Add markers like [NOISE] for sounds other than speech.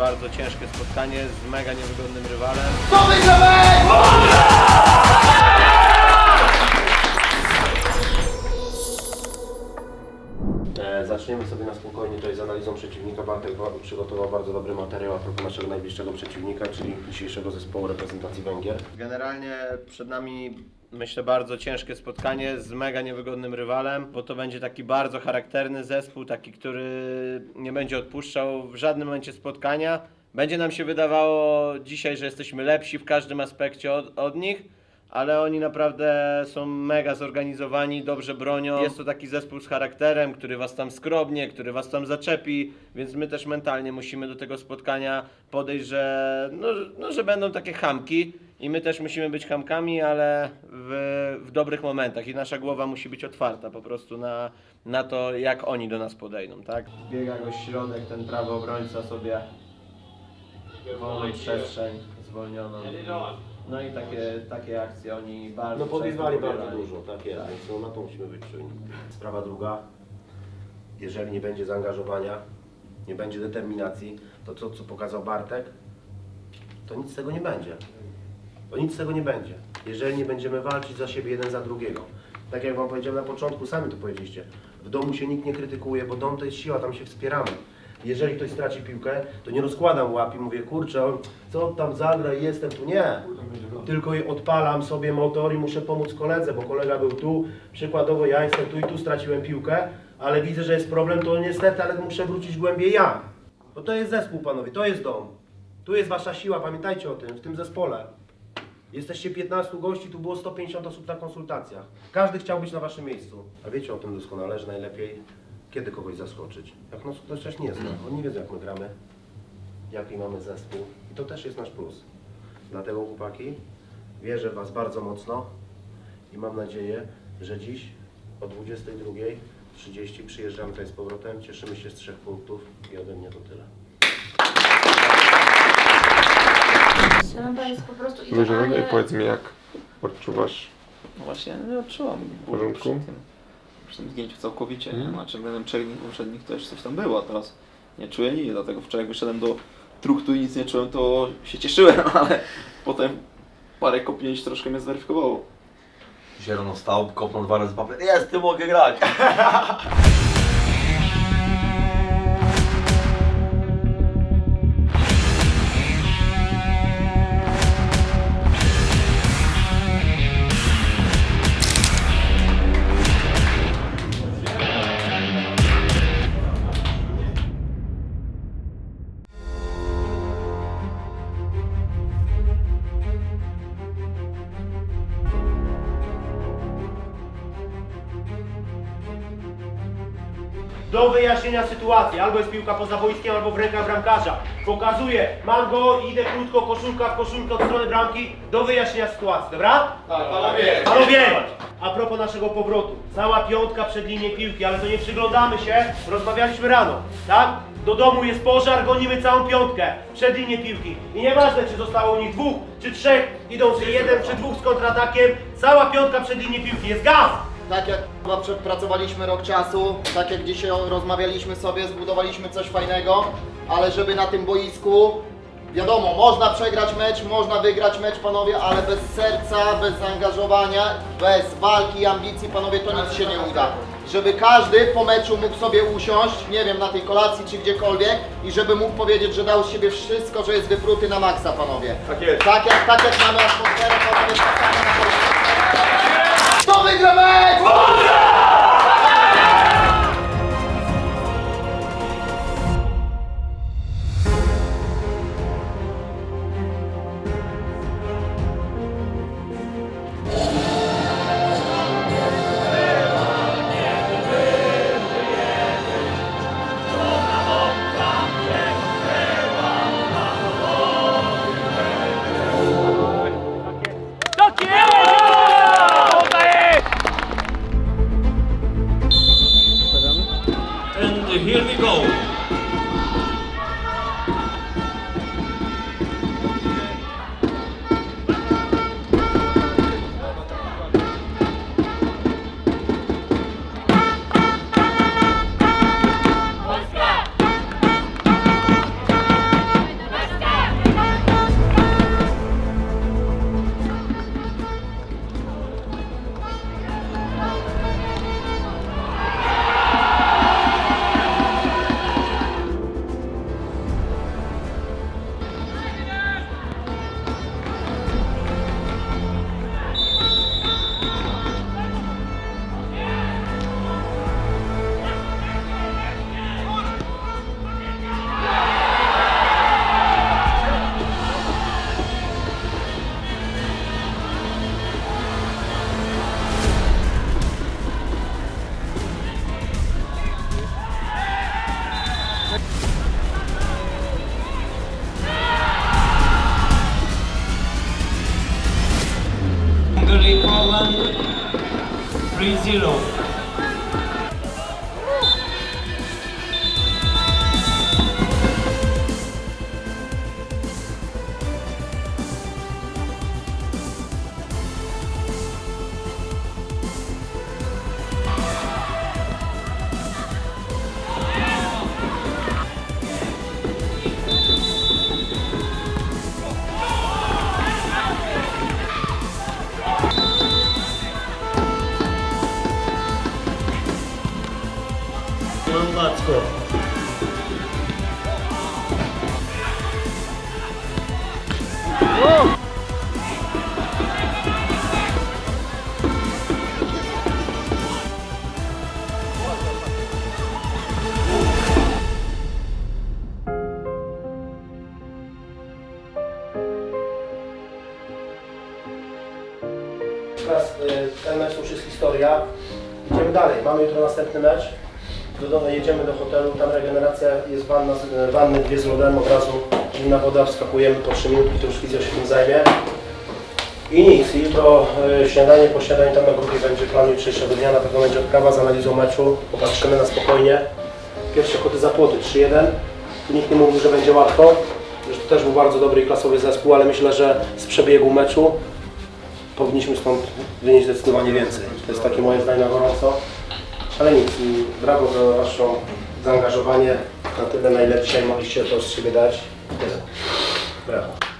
Bardzo ciężkie spotkanie z mega niewygodnym rywalem. E, Zaczniemy sobie na spokojnie tutaj z analizą przeciwnika. Bartek ba- przygotował bardzo dobry materiał a propos naszego najbliższego przeciwnika, czyli dzisiejszego zespołu reprezentacji Węgier. Generalnie przed nami myślę bardzo ciężkie spotkanie z mega niewygodnym rywalem, bo to będzie taki bardzo charakterny zespół, taki, który nie będzie odpuszczał w żadnym momencie spotkania. Będzie nam się wydawało dzisiaj, że jesteśmy lepsi w każdym aspekcie od, od nich, ale oni naprawdę są mega zorganizowani, dobrze bronią. Jest to taki zespół z charakterem, który was tam skrobnie, który was tam zaczepi, więc my też mentalnie musimy do tego spotkania podejść, że, no, no, że będą takie chamki i my też musimy być chamkami, ale w, w dobrych momentach i nasza głowa musi być otwarta po prostu na, na to, jak oni do nas podejdą, tak? Biega go środek, ten prawy obrońca sobie wolną przestrzeń zwolnioną. No i takie, takie akcje oni bardzo No często podbywali bardzo pobierali. dużo, tak jest, więc no, na to musimy być czujni. Sprawa druga, jeżeli nie będzie zaangażowania, nie będzie determinacji, to co, co pokazał Bartek, to nic z tego nie będzie. To nic z tego nie będzie. Jeżeli nie będziemy walczyć za siebie jeden za drugiego. Tak jak Wam powiedziałem na początku, sami to powiedzieliście. W domu się nikt nie krytykuje, bo dom to jest siła, tam się wspieramy. Jeżeli ktoś straci piłkę, to nie rozkładam łap i mówię, kurczę, co tam zagra jestem tu. Nie. Tylko odpalam sobie motor i muszę pomóc koledze, bo kolega był tu. Przykładowo ja jestem tu i tu straciłem piłkę, ale widzę, że jest problem, to niestety, ale muszę wrócić głębiej ja. Bo to jest zespół, panowie, to jest dom. Tu jest wasza siła, pamiętajcie o tym, w tym zespole. Jesteście 15 gości, tu było 150 osób na konsultacjach. Każdy chciał być na waszym miejscu. A wiecie o tym doskonale, że najlepiej kiedy kogoś zaskoczyć. Jak nas ktoś też nie zna, oni wiedzą jak my gramy, jaki mamy zespół i to też jest nasz plus. Dlatego chłopaki, wierzę w was bardzo mocno i mam nadzieję, że dziś o 22.30 przyjeżdżamy tutaj z powrotem, cieszymy się z trzech punktów i ode mnie to tyle. Lampa jest po prostu Luźno, idealnie... powiedz mi jak odczuwasz No właśnie, nie odczułam w porządku? przy tym, przy tym zgięciu całkowicie, nie? Mhm. Znaczy względem poprzednich to jeszcze coś tam było, a teraz nie czuję nic, dlatego wczoraj jak wyszedłem do truchtu i nic nie czułem, to się cieszyłem, [LAUGHS] ale potem parę kopnięć troszkę mnie zweryfikowało. Dzisiaj rano wstał, kopnął dwa razy papę. Jest, ty mogę grać. [LAUGHS] Do wyjaśnienia sytuacji. Albo jest piłka poza boiskiem, albo w rękach bramkarza. Pokazuję. Mam go, idę krótko, koszulka w koszulkę od strony bramki. Do wyjaśnienia sytuacji, dobra? Tak, panowie. Panowie! A propos naszego powrotu. Cała piątka przed linią piłki, ale to nie przyglądamy się. Rozmawialiśmy rano, tak? Do domu jest pożar, gonimy całą piątkę przed linią piłki. I nieważne, czy zostało u nich dwóch, czy trzech, idą czy jeden, czy dwóch z kontratakiem. Cała piątka przed linią piłki. Jest gaz! Tak jak chyba przepracowaliśmy rok czasu, tak jak dzisiaj rozmawialiśmy sobie, zbudowaliśmy coś fajnego, ale żeby na tym boisku, wiadomo, można przegrać mecz, można wygrać mecz, panowie, ale bez serca, bez zaangażowania, bez walki, ambicji, panowie, to nic się nie uda. Żeby każdy po meczu mógł sobie usiąść, nie wiem, na tej kolacji czy gdziekolwiek i żeby mógł powiedzieć, że dał z siebie wszystko, że jest wypruty na maksa, panowie. Tak jest. Tak jak, tak jak mamy atmosferę, panowie, tak samo na 金融 Zilu. Teraz y, ten mecz już jest historia. Idziemy dalej. Mamy jutro następny mecz. Do domu jedziemy do hotelu, tam regeneracja jest wanna, wanny dwie z lodem od razu, zimna woda, wskakujemy po 3 minutki, to już fizjo się tym zajmie. I nic, i jutro y, śniadanie, po tam na grupie będzie plan jutrzejszego dnia, na pewno będzie odprawa z analizą meczu, popatrzymy na spokojnie. Pierwsze koty za płoty 3-1, tu nikt nie mówił, że będzie łatwo, że to też był bardzo dobry i klasowy zespół, ale myślę, że z przebiegu meczu powinniśmy stąd wynieść zdecydowanie więcej. To jest takie moje zdanie na gorąco. Ale nic, brawo za Wasze zaangażowanie. Na tyle, na ile dzisiaj mogliście to z siebie dać. Tyle. Brawo.